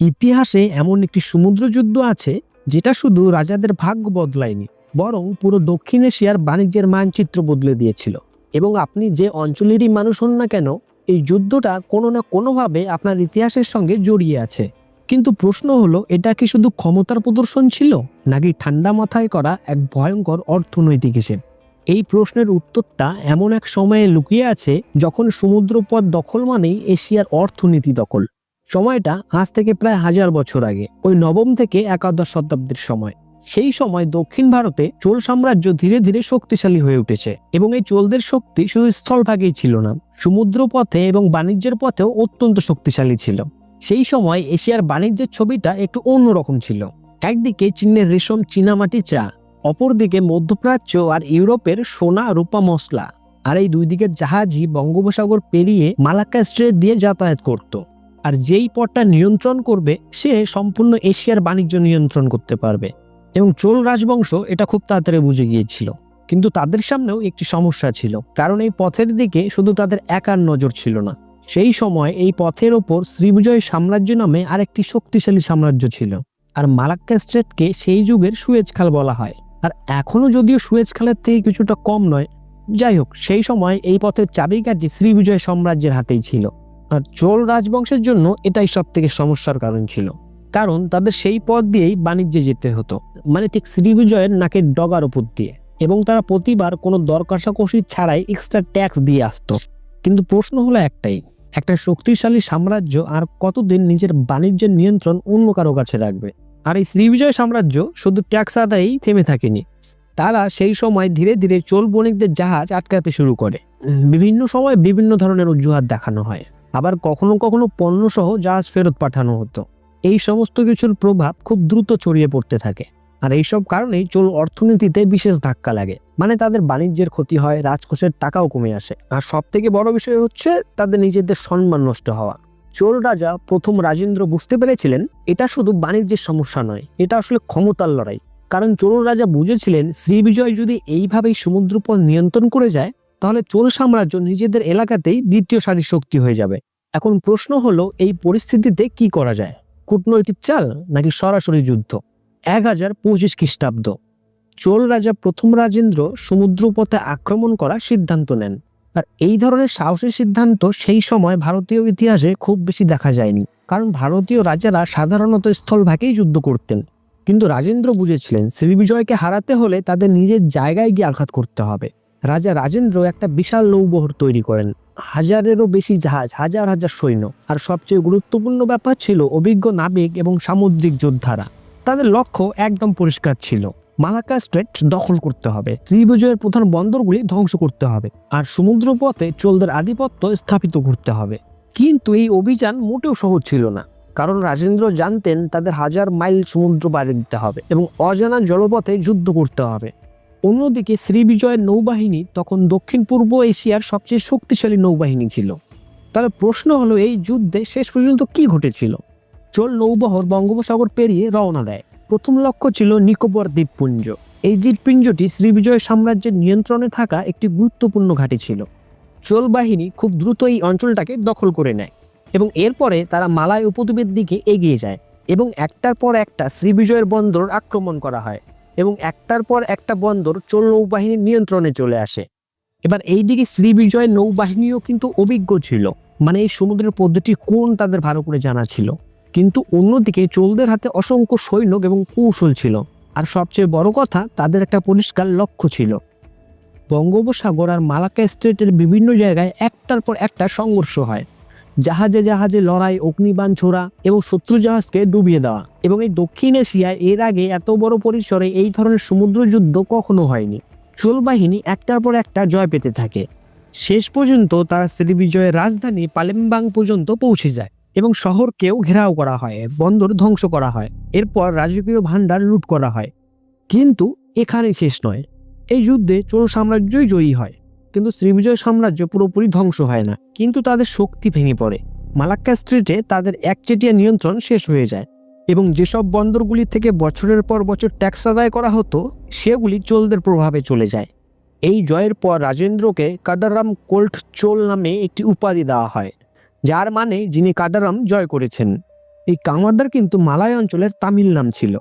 ইতিহাসে এমন একটি সমুদ্র যুদ্ধ আছে, যেটা শুধু রাজাদের ভাগ্য বদলায়নি, বরং পুরো দক্ষিণ এশিয়ার বাণিজ্যের মানচিত্র বদলে দিয়েছিল। এবং আপনি যে অঞ্চলেরই মানুষ হন না কেন, এই যুদ্ধটা কোনো না কোনোভাবে আপনার ইতিহাসের সঙ্গে জড়িয়ে আছে। কিন্তু প্রশ্ন হলো, এটা কি শুধু ক্ষমতার প্রদর্শন ছিল, নাকি ঠান্ডা মাথায় করা এক ভয়ঙ্কর অর্থনৈতিক হিসেব? এই প্রশ্নের উত্তরটা এমন এক সময়ে লুকিয়ে আছে, যখন সমুদ্রপথ দখল মানেই এশিয়ার অর্থনীতি দখল। সময়টা আজ থেকে প্রায় হাজার বছর আগে, ওই নবম থেকে একাদশ শতাব্দীর সময়। সেই সময় দক্ষিণ ভারতে চোল সাম্রাজ্য ধীরে ধীরে শক্তিশালী হয়ে উঠেছে এবং এই চোলদের শক্তি শুধু স্থলভাগেই ছিল না সমুদ্র পথে এবং বাণিজ্যের পথেও অত্যন্ত শক্তিশালী ছিল। সেই সময় এশিয়ার বাণিজ্যের ছবিটা একটু অন্যরকম ছিল। একদিকে চীনের রেশম চীনামাটি চা, অপরদিকে মধ্যপ্রাচ্য আর ইউরোপের সোনা রূপা মশলা আর এই দুই দিকের জাহাজই বঙ্গোপসাগর পেরিয়ে মালাক্কা স্ট্রেট দিয়ে যাতায়াত করত। আর যেই পথটা নিয়ন্ত্রণ করবে, সে সম্পূর্ণ এশিয়ার বাণিজ্য নিয়ন্ত্রণ করতে পারবে। এবং চোল রাজবংশ এটা খুব তাড়াতাড়ি বুঝে গিয়েছিল। কিন্তু তাদের সামনেও একটি সমস্যা ছিল। কারণ এই পথের দিকে শুধু তাদের একার নজর ছিল না। সেই সময় এই পথের ওপর শ্রীবিজয় সাম্রাজ্য নামে আরেকটি শক্তিশালী সাম্রাজ্য ছিল। আর মালাক্কা স্ট্রেটকে সেই যুগের সুয়েজ খাল বলা হয়। আর এখনও যদিও সুয়েজ খালের থেকে কিছুটা কম নয়, যাই হোক, সেই সময় এই পথের চাবিকাঠি শ্রীবিজয় সাম্রাজ্যের হাতেই ছিল। আর চোল রাজবংশের জন্য এটাই সব থেকে সমস্যার কারণ ছিল। কারণ তাদের সেই পথ দিয়েই বাণিজ্যে যেতে হতো। মানে ঠিক শ্রীবিজয়ের নাকের ডগার উপর দিয়ে। এবং তারা প্রতিবার কোনো দর কষাকষি ছাড়াই এক্সট্রা ট্যাক্স দিয়ে আসতো। কিন্তু প্রশ্ন হলো একটাই, একটা শক্তিশালী সাম্রাজ্য আর কতদিন নিজের বাণিজ্যের নিয়ন্ত্রণ অন্য কারও কাছে রাখবে? আর এই শ্রীবিজয় সাম্রাজ্য শুধু ট্যাক্স আদায়েই থেমে থাকেনি। তারা সেই সময় ধীরে ধীরে চোল বণিকদের জাহাজ আটকাতে শুরু করে। বিভিন্ন সময় বিভিন্ন ধরনের অজুহাত দেখানো হয়। আবার কখনো কখনো পণ্যসহ জাহাজ ফেরত পাঠানো হতো। এই সমস্ত কিছুর প্রভাব খুব দ্রুত ছড়িয়ে পড়তে থাকে। আর এইসব কারণেই চোল অর্থনীতিতে বিশেষ ধাক্কা লাগে। মানে তাদের বাণিজ্যের ক্ষতি হয়, রাজকোষের টাকাও কমে আসে। আর সব থেকে বড় বিষয় হচ্ছে তাদের নিজেদের সম্মান নষ্ট হওয়া। চোল রাজা প্রথম রাজেন্দ্র বুঝতে পেরেছিলেন, এটা শুধু বাণিজ্যের সমস্যা নয়, এটা আসলে ক্ষমতার লড়াই। কারণ চোল রাজা বুঝেছিলেন, শ্রীবিজয় যদি এইভাবেই সমুদ্রপথ নিয়ন্ত্রণ করে যায় তাহলে চোল সাম্রাজ্য নিজেদের এলাকাতেই দ্বিতীয় সারির শক্তি হয়ে যাবে। এখন প্রশ্ন হলো, এই পরিস্থিতিতে কি করা যায়? কূটনৈতিক চাল নাকি সরাসরি যুদ্ধ? এক হাজার পঁচিশ খ্রিস্টাব্দ। চোল রাজা প্রথম রাজেন্দ্র সমুদ্রপথে আক্রমণ করার সিদ্ধান্ত নেন। আর এই ধরনের সাহসী সিদ্ধান্ত সেই সময় ভারতীয় ইতিহাসে খুব বেশি দেখা যায়নি। কারণ ভারতীয় রাজারা সাধারণত স্থলভাগেই যুদ্ধ করতেন। কিন্তু রাজেন্দ্র বুঝেছিলেন, শ্রীবিজয়কে হারাতে হলে তাদের নিজের জায়গায় গিয়ে আঘাত করতে হবে। রাজা রাজেন্দ্র একটা বিশাল নৌবহর তৈরি করেন। হাজারেরও বেশি জাহাজ, হাজার হাজার সৈন্য। আর সবচেয়ে গুরুত্বপূর্ণ ব্যাপার ছিল অভিজ্ঞ নাবিক এবং সামুদ্রিক যোদ্ধারা। তাদের লক্ষ্য একদম পরিষ্কার ছিল। মালাক্কা স্ট্রেট দখল করতে হবে। শ্রীবিজয়ের প্রধান বন্দরগুলি ধ্বংস করতে হবে। আর সমুদ্রপথে চোলদের আধিপত্য স্থাপিত করতে হবে। কিন্তু এই অভিযান মোটেও সহজ ছিল না। কারণ রাজেন্দ্র জানতেন তাদের হাজার মাইল সমুদ্র পাড়ি দিতে হবে এবং অজানা জলপথে যুদ্ধ করতে হবে। অন্যদিকে শ্রীবিজয়ের নৌবাহিনী তখন দক্ষিণ পূর্ব এশিয়ার সবচেয়ে শক্তিশালী নৌবাহিনী ছিল। তাহলে প্রশ্ন হলো, এই যুদ্ধে শেষ পর্যন্ত কি ঘটেছিল? চোল নৌবহর বঙ্গোপসাগর পেরিয়ে রওনা দেয়। প্রথম লক্ষ্য ছিল নিকোবর দ্বীপপুঞ্জ। এই দ্বীপপুঞ্জটি শ্রীবিজয় সাম্রাজ্যের নিয়ন্ত্রণে থাকা একটি গুরুত্বপূর্ণ ঘাঁটি ছিল। চোল বাহিনী খুব দ্রুত এই অঞ্চলটাকে দখল করে নেয় এবং এরপরে তারা মালায় উপদ্বীপের দিকে এগিয়ে যায় এবং একটার পর একটা শ্রীবিজয়ের বন্দর আক্রমণ করা হয়। এবং একটার পর একটা বন্দর চোল নৌবাহিনীর নিয়ন্ত্রণে চলে আসে। এবার এই দিকে শ্রীবিজয়ের নৌবাহিনীও কিন্তু অভিজ্ঞ ছিল। মানে এই সমুদ্রের পদ্ধতি কোন তাদের ভালো করে জানা ছিল। কিন্তু অন্যদিকে চোলদের হাতে অসংখ্য সৈন্য এবং কৌশল ছিল। আর সবচেয়ে বড় কথা, তাদের একটা পরিষ্কার লক্ষ্য ছিল। বঙ্গোপসাগর আর মালাকা স্ট্রেটের বিভিন্ন জায়গায় একটার পর একটা সংঘর্ষ হয়। জাহাজে জাহাজে লড়াই, অগ্নিবাণ ছোড়া এবং শত্রু জাহাজকে ডুবিয়ে দেওয়া। এবং এই দক্ষিণ এশিয়ায় এর আগে এত বড় পরিসরে এই ধরনের সমুদ্র যুদ্ধ কখনো হয়নি। চোল বাহিনী একটার পর একটা জয় পেতে থাকে। শেষ পর্যন্ত তারা শ্রীবিজয়ের রাজধানী পালেমবাং পর্যন্ত পৌঁছে যায় এবং শহরকেও ঘেরাও করা হয় বন্দর ধ্বংস করা হয়, এরপর রাজকীয় ভাণ্ডার লুট করা হয়। কিন্তু এখানে শেষ নয়। এই যুদ্ধে চোল সাম্রাজ্যই জয়ী হয়। কিন্তু শ্রীবিজয় সাম্রাজ্য পুরোপুরি ধ্বংস হয় না। কিন্তু তাদের শক্তি ভেঙে পড়ে। মালাক্কা স্ট্রিটে তাদের একচেটিয়া নিয়ন্ত্রণ শেষ হয়ে যায় এবং যেসব বন্দরগুলি থেকে বছরের পর বছর ট্যাক্স আদায় করা হতো, সেগুলি চোলদের প্রভাবে চলে যায়। এই জয়ের পর রাজেন্দ্রকে কাডারাম কোল্ট চোল নামে একটি উপাধি দেওয়া হয়, যার মানে যিনি কাডারাম জয় করেছেন। এই কামারদার কিন্তু মালায় অঞ্চলের তামিল নাম ছিল।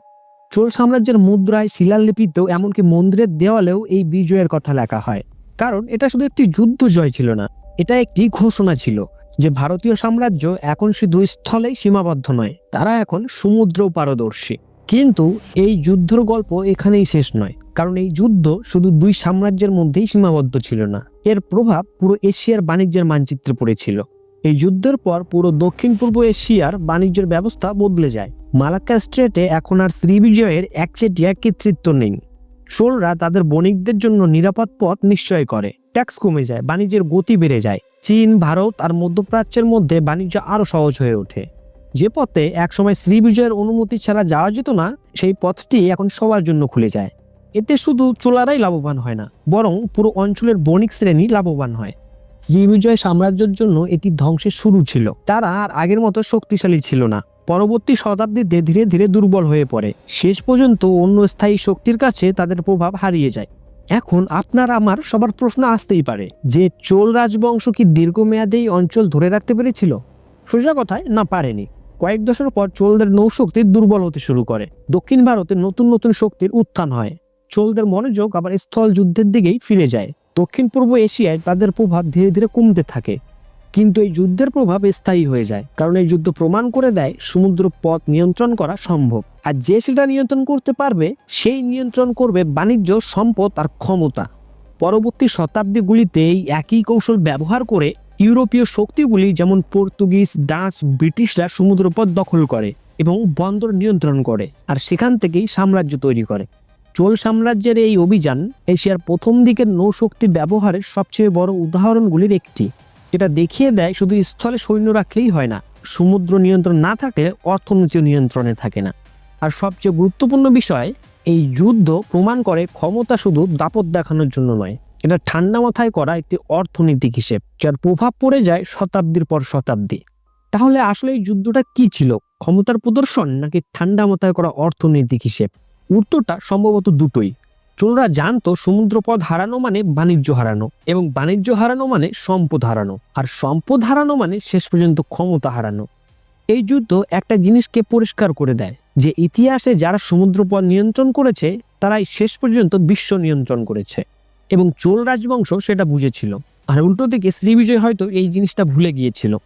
চোল সাম্রাজ্যের মুদ্রায় শিলালিপিতেও এমনকি মন্দিরের দেওয়ালেও এই বিজয়ের কথা লেখা হয়। কারণ এটা শুধু একটি যুদ্ধ জয় ছিল না, এটা একটি ঘোষণা ছিল যে ভারতীয় সাম্রাজ্য এখন শুধু স্থলেই সীমাবদ্ধ নয়, তারা এখন সমুদ্র পারদর্শী। কিন্তু এই যুদ্ধর গল্প এখানেই শেষ নয়, কারণ এই যুদ্ধ শুধু দুই সাম্রাজ্যের মধ্যেই সীমাবদ্ধ ছিল না, এর প্রভাব পুরো এশিয়ার বাণিজ্যের মানচিত্রে পড়েছিল এই যুদ্ধের পর পুরো দক্ষিণ পূর্ব এশিয়ার বাণিজ্যের ব্যবস্থা বদলে যায়। মালাক্কা স্ট্রেটে এখন আর শ্রীবিজয়ের একচেটিয়া কৃতিত্ব নেই। চোলরা তাদের বণিকদের জন্য নিরাপদ পথ নিশ্চয় করে। ট্যাক্স কমে যায়, বাণিজ্যের গতি বেড়ে যায়। চীন, ভারত আর মধ্যপ্রাচ্যের মধ্যে বাণিজ্য আরও সহজ হয়ে ওঠে। যে পথে একসময় শ্রীবিজয়ের অনুমতি ছাড়া যাওয়া যেত না, সেই পথটি এখন সবার জন্য খুলে যায়। এতে শুধু চোলারাই লাভবান হয় না, বরং পুরো অঞ্চলের বণিক শ্রেণি লাভবান হয়। শ্রীবিজয় সাম্রাজ্যের জন্য এটি ধ্বংসের শুরু ছিল। তারা আর আগের মতো শক্তিশালী ছিল না। পরবর্তী শতাব্দীতে ধীরে ধীরে দুর্বল হয়ে পড়ে। শেষ পর্যন্ত অন্য স্থায়ী শক্তির কাছে তাদের প্রভাব হারিয়ে যায়। এখন আপনার আমার সবার প্রশ্ন আসতেই পারে, যে চোল রাজবংশ কি দীর্ঘমেয়াদে এই অঞ্চল ধরে রাখতে পেরেছিল? সোজা কথায়, না পারেনি। কয়েক দশক পর চোলদের নৌশক্তি দুর্বল হতে শুরু করে। দক্ষিণ ভারতে নতুন নতুন শক্তির উত্থান হয়। চোলদের মনোযোগ আবার স্থল যুদ্ধের দিকেই ফিরে যায়। দক্ষিণ পূর্ব এশিয়ায় তাদের প্রভাব ধীরে ধীরে কমতে থাকে। কিন্তু এই যুদ্ধের প্রভাব স্থায়ী হয়ে যায়, কারণ এই যুদ্ধ প্রমাণ করে দেয় সমুদ্র পথ নিয়ন্ত্রণ করা সম্ভব। আর যে সেটা নিয়ন্ত্রণ করতে পারবে, সেই নিয়ন্ত্রণ করবে বাণিজ্য, সম্পদ আর ক্ষমতা। পরবর্তী শতাব্দীগুলিতে এই একই কৌশল ব্যবহার করে ইউরোপীয় শক্তিগুলি যেমন পর্তুগিজ, ডাচ, ব্রিটিশরা সমুদ্রপথ দখল করে এবং বন্দর নিয়ন্ত্রণ করে, আর সেখান থেকেই সাম্রাজ্য তৈরি করে। চোল সাম্রাজ্যের এই অভিযান এশিয়ার প্রথম দিকের নৌশক্তি ব্যবহারের সবচেয়ে বড় উদাহরণগুলির একটি। এটা দেখিয়ে দেয় শুধু স্থলে সৈন্য রাখলেই হয় না, সমুদ্র নিয়ন্ত্রণ না থাকলে অর্থনীতি নিয়ন্ত্রণে থাকে না। আর সবচেয়ে গুরুত্বপূর্ণ বিষয়, এই যুদ্ধ প্রমাণ করে ক্ষমতা শুধু দাপট দেখানোর জন্য নয়, এটা ঠান্ডা মাথায় করা একটি অর্থনৈতিক হিসেব, যার প্রভাব পড়ে যায় শতাব্দীর পর শতাব্দী। তাহলে আসলে এই যুদ্ধটা কি ছিল? ক্ষমতার প্রদর্শন নাকি ঠান্ডা মাথায় করা অর্থনৈতিক হিসেব? উত্তরটা সম্ভবত দুটোই। চোররা জানতো সমুদ্রপথ হারানো মানে বাণিজ্য হারানো এবং বাণিজ্য হারানো মানে সম্পদ হারানো আর সম্পদ হারানো মানে শেষ পর্যন্ত ক্ষমতা হারানো। এই যুদ্ধ একটা জিনিসকে পরিষ্কার করে দেয় যে ইতিহাসে যারা সমুদ্রপথ নিয়ন্ত্রণ করেছে, তারাই শেষ পর্যন্ত বিশ্ব নিয়ন্ত্রণ করেছে এবং চোল রাজবংশ সেটা বুঝেছিল। আর উল্টো দিকে শ্রীবিজয় হয়তো এই জিনিসটা ভুলে গিয়েছিল।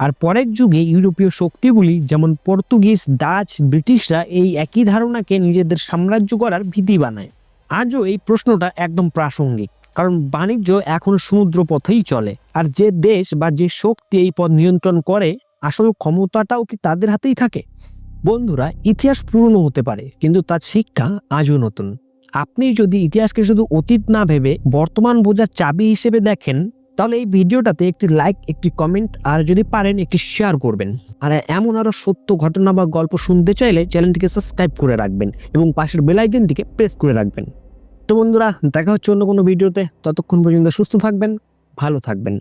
আর পরের যুগে ইউরোপীয় শক্তিগুলি, যেমন পর্তুগিজ, ডাচ, ব্রিটিশরা এই একই ধারণাকে নিজেদের সাম্রাজ্য করার ভীতি বানায়। আজও এই প্রশ্নটা একদম প্রাসঙ্গিক, কারণ বাণিজ্য এখন সমুদ্র পথেই চলে, আর যে দেশ বা যে শক্তি এই পথ নিয়ন্ত্রণ করে, আসল ক্ষমতাটাও কি তাদের হাতেই থাকে? বন্ধুরা, ইতিহাস পুরনো হতে পারে, কিন্তু তার শিক্ষা আজও নতুন। আপনি যদি ইতিহাসকে শুধু অতীত না ভেবে বর্তমান বোঝার চাবি হিসেবে দেখেন তাহলে এই ভিডিওটাতে একটি লাইক একটি কমেন্ট আর যদি পারেন একটি শেয়ার করবেন। আর এমন আরও সত্য ঘটনা বা গল্প শুনতে চাইলে চ্যানেলটিকে সাবস্ক্রাইব করে রাখবেন এবং পাশের বেলাইকনটিকে প্রেস করে রাখবেন। তো বন্ধুরা, দেখা হচ্ছে অন্য কোনো ভিডিওতে। ততক্ষণ পর্যন্ত সুস্থ থাকবেন, ভালো থাকবেন।